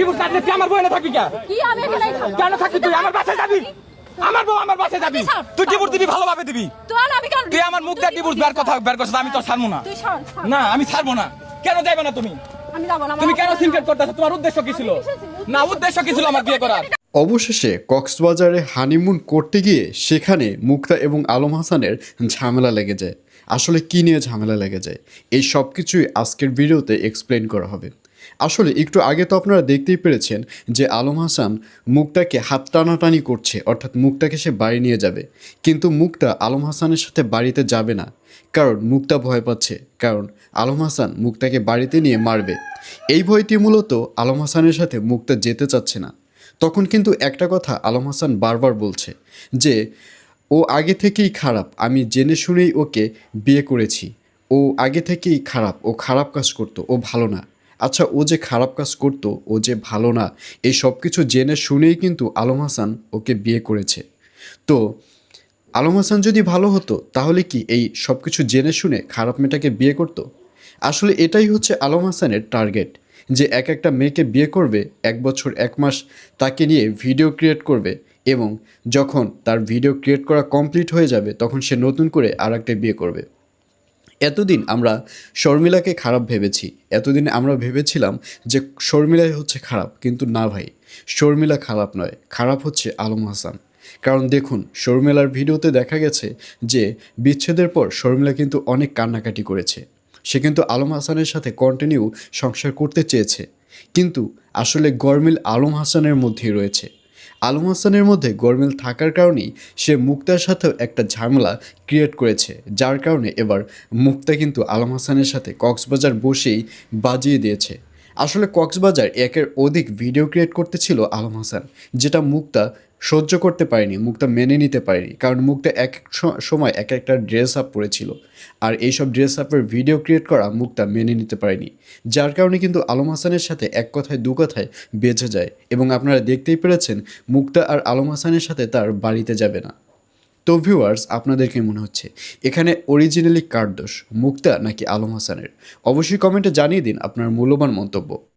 Divorce না দিলে তুই আমার বইনে থাকবি কেন কি আমি এখানে থাকব? কেন থাকবি তুই? আমার বাসায় যাবি? আমার বউ আমার বাসায় যাবি? তুই ডিভোর্স দিবি ভালোভাবে দিবি। তোর আমি কেন তুই আমার মুখ দিয়ে ডিভোর্স বের কথা বের করছিস আমি তো ছাড়বো না। তুই ছাড়। না আমি ছাড়বো না। কেন যাইবে না তুমি? আমি যাব না তুমি কেন সিনক্রেট করতেছো? তোমার উদ্দেশ্য কি ছিল? না উদ্দেশ্য কি ছিল আমার বিয়ে করার? অবশেষে কক্সবাজারে হানিমুন করতে গিয়ে সেখানে মুক্তা এবং আলম হাসানের ঝামেলা লেগে যায়। আসলে কী নিয়ে ঝামেলা লেগে যায়? এই সব কিছুই আজকের ভিডিওতে এক্সপ্লেন করা হবে। আসলে একটু আগে তো আপনারা দেখতেই পেরেছেন যে আলম হাসান মুক্তাকে হাত টানাটানি করছে, অর্থাৎ মুক্তাকে সে বাড়ি নিয়ে যাবে। কিন্তু মুক্তা আলম হাসানের সাথে বাড়িতে যাবে না। কারণ মুক্তা ভয় পাচ্ছে। কারণ আলম হাসান মুক্তাকে বাড়িতে নিয়ে মারবে। এই ভয়টি মূলত আলম হাসানের সাথে মুক্তা যেতে চাচ্ছে না। তখন কিন্তু একটা কথা আলম হাসান বারবার বলছে যে, ও আগে থেকেই খারাপ, আমি জেনে শুনেই ওকে বিয়ে করেছি। ও আগে থেকেই খারাপ, ও খারাপ কাজ করতো, ও ভালো না। আচ্ছা ও যে খারাপ কাজ করতো, ও যে ভালো না, এই সব কিছু জেনে শুনেই কিন্তু আলম হাসান ওকে বিয়ে করেছে। তো, আলম হাসান যদি ভালো হতো, তাহলে কি এই সব কিছু জেনে শুনে খারাপ মেয়েটাকে বিয়ে করতো? আসলে এটাই হচ্ছে আলম হাসানের টার্গেট। যে এক একটা মেয়েকে বিয়ে করবে, এক বছর, এক মাস তাকে নিয়ে ভিডিও ক্রিয়েট করবে এবং যখন তার ভিডিও ক্রিয়েট করা কমপ্লিট হয়ে যাবে, তখন সে নতুন করে আর একটা বিয়ে করবে। এতদিন আমরা শর্মিলাকে খারাপ ভেবেছি। এতদিন আমরা ভেবেছিলাম যে শর্মিলাই হচ্ছে খারাপ, কিন্তু না ভাই, শর্মিলা খারাপ নয়, খারাপ হচ্ছে আলম হাসান। কারণ দেখুন, শর্মিলার ভিডিওতে দেখা গেছে যে বিচ্ছেদের পর শর্মিলা কিন্তু অনেক কান্নাকাটি করেছে। সে কিন্তু আলম হাসানের সাথে কন্টিনিউ সংসার করতে চেয়েছে। কিন্তু আসলে গরমিল আলম হাসানের মধ্যেই রয়েছে। আলম হাসানের মধ্যে গরমিল থাকার কারণেই সে মুক্তার সাথেও একটা ঝামেলা ক্রিয়েট করেছে, যার কারণে এবার মুক্তা কিন্তু আলম হাসানের সাথে কক্সবাজার বসেই বাজিয়ে দিয়েছে। আসলে কক্সবাজার একের অধিক ভিডিও ক্রিয়েট করতেছিল আলম হাসান, যেটা মুক্তা সহ্য করতে পারেনি, মুক্তা মেনে নিতে পারেনি, কারণ মুক্তা এক এক সময় এক একটা ড্রেস আপ পরেছিল আর এইসব ড্রেস আপের ভিডিও ক্রিয়েট করা মুক্তা মেনে নিতে পারেনি। যার কারণে কিন্তু আলম হাসানের সাথে এক কথায়, দু কথায় বেঁচে যায়। এবং আপনারা দেখতেই পেরেছেন, মুক্তা আর আলম হাসানের সাথে তার বাড়িতে যাবে না। তো ভিউয়ার্স আপনাদের কি মনে হচ্ছে, এখানে অরিজিনালি কার দোষ, মুক্তা নাকি আলম হাসানের? অবশ্যই কমেন্টে জানিয়ে দিন আপনার মূল্যবান মন্তব্য।